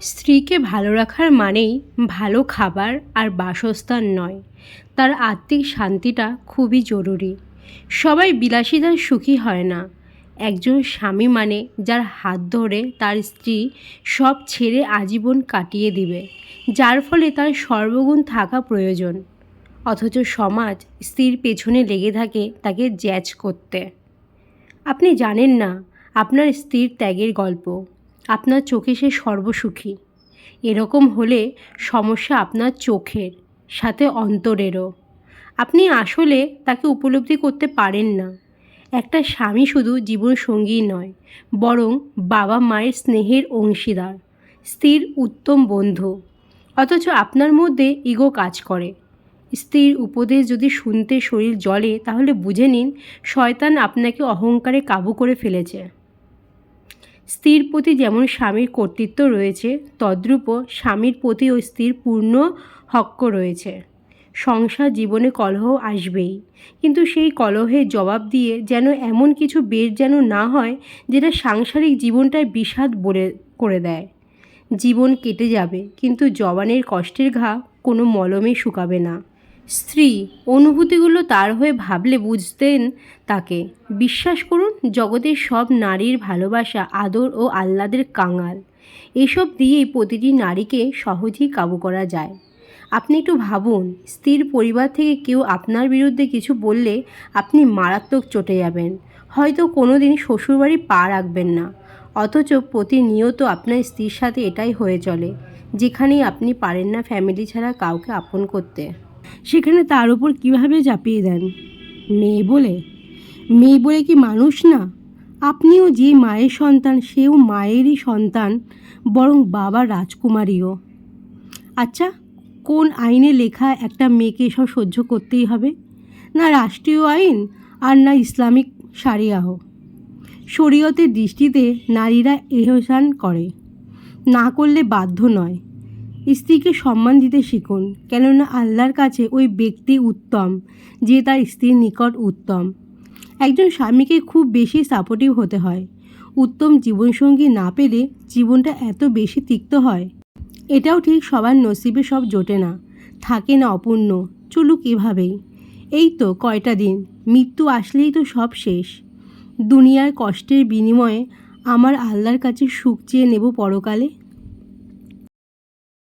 স্ত্রীকে ভালো রাখার মানেই ভালো খাবার আর বাসস্থান নয়। তার আত্মিক শান্তিটা খুবই জরুরি। সবাই বিলাসিতায় সুখী হয় না। একজন স্বামী মানে যার হাত ধরে তার স্ত্রী সব ছেড়ে আজীবন কাটিয়ে দিবে, যার ফলে তার সর্বগুণ থাকা প্রয়োজন। অথচ সমাজ স্ত্রীর পেছনে লেগে থাকে তাকে জ্যাজ করতে। আপনি জানেন না, আপনার স্ত্রীর ত্যাগের গল্প। আপনার চোখে সে সর্বসুখী। এরকম হলে সমস্যা আপনার চোখের, সাথে অন্তরেরও। আপনি আসলে তাকে উপলব্ধি করতে পারেন না। একটা স্বামী শুধু জীবন জীবনসঙ্গী নয়, বরং বাবা মায়ের স্নেহের অংশীদার, স্ত্রীর উত্তম বন্ধু। অথচ আপনার মধ্যে ইগো কাজ করে। স্ত্রীর উপদেশ যদি শুনতে শরীর জলে, তাহলে বুঝে নিন, শয়তান আপনাকে অহংকারে কাবু করে ফেলেছে। স্ত্রীর প্রতি যেমন স্বামীর কর্তৃত্ব রয়েছে তদ্রূপও স্বামীর প্রতিও স্ত্রীর পূর্ণ হক্ক রয়েছে। সংসার জীবনে কলহ আসবেই। কিন্তু সেই কলহের জবাব দিয়ে যেন এমন কিছু বের যেন না হয়, যেটা সাংসারিক জীবনটায় বিষাদ বলে করে দেয়। জীবন কেটে যাবে, কিন্তু জবানের কষ্টের ঘা কোনো মলমে শুকাবে না। স্ত্রী অনুভূতিগুলো তার হয়ে ভাবলে বুঝতেন তাকে। বিশ্বাস করুন, জগতের সব নারীর ভালোবাসা আদর ও আহ্লাদের কাঙাল। এসব দিয়েই প্রতিটি নারীকে সহজেই কাবু করা যায়। আপনি একটু ভাবুন, স্ত্রীর পরিবার থেকে কেউ আপনার বিরুদ্ধে কিছু বললে আপনি মারাত্মক চটে যাবেন। হয়তো কোনো দিন শ্বশুরবাড়ি পা রাখবেন না। অথচ প্রতিনিয়ত আপনার স্ত্রীর সাথে এটাই হয়ে চলে, যেখানেই আপনি পারেন না ফ্যামিলি ছাড়া কাউকে আপন করতে। সেখানে তার উপর কীভাবে চাপিয়ে দেন? মেয়ে বলে মেয়ে বলে কি মানুষ না? আপনিও যে মায়ের সন্তান, সেও মায়েরই সন্তান, বরং বাবা রাজকুমারীও। আচ্ছা কোন আইনে লেখা একটা মেয়েকে এসব সহ্য করতেই হবে? না রাষ্ট্রীয় আইন আর না ইসলামিক সারিয়াহ শরীয়তের দৃষ্টিতে নারীরা এহসান করে। না করলে বাধ্য নয়। স্ত্রীকে সম্মান দিতে শিখুন, কেননা আল্লাহর কাছে ওই ব্যক্তি উত্তম, যে তার স্ত্রীর নিকট উত্তম। একজন স্বামীকে খুব বেশি সাপোর্টিভ হতে হয়। উত্তম জীবনসঙ্গী না পেলে জীবনটা এত বেশি তিক্ত হয়। এটাও ঠিক সবার নসিবে সব জোটে না, থাকে না অপূর্ণ, চলুক এভাবেই। এই তো কয়টা দিন, মৃত্যু আসলেই তো সব শেষ। দুনিয়ার কষ্টের বিনিময়ে আমার আল্লাহর কাছে সুখ চেয়ে নেব পরকালে।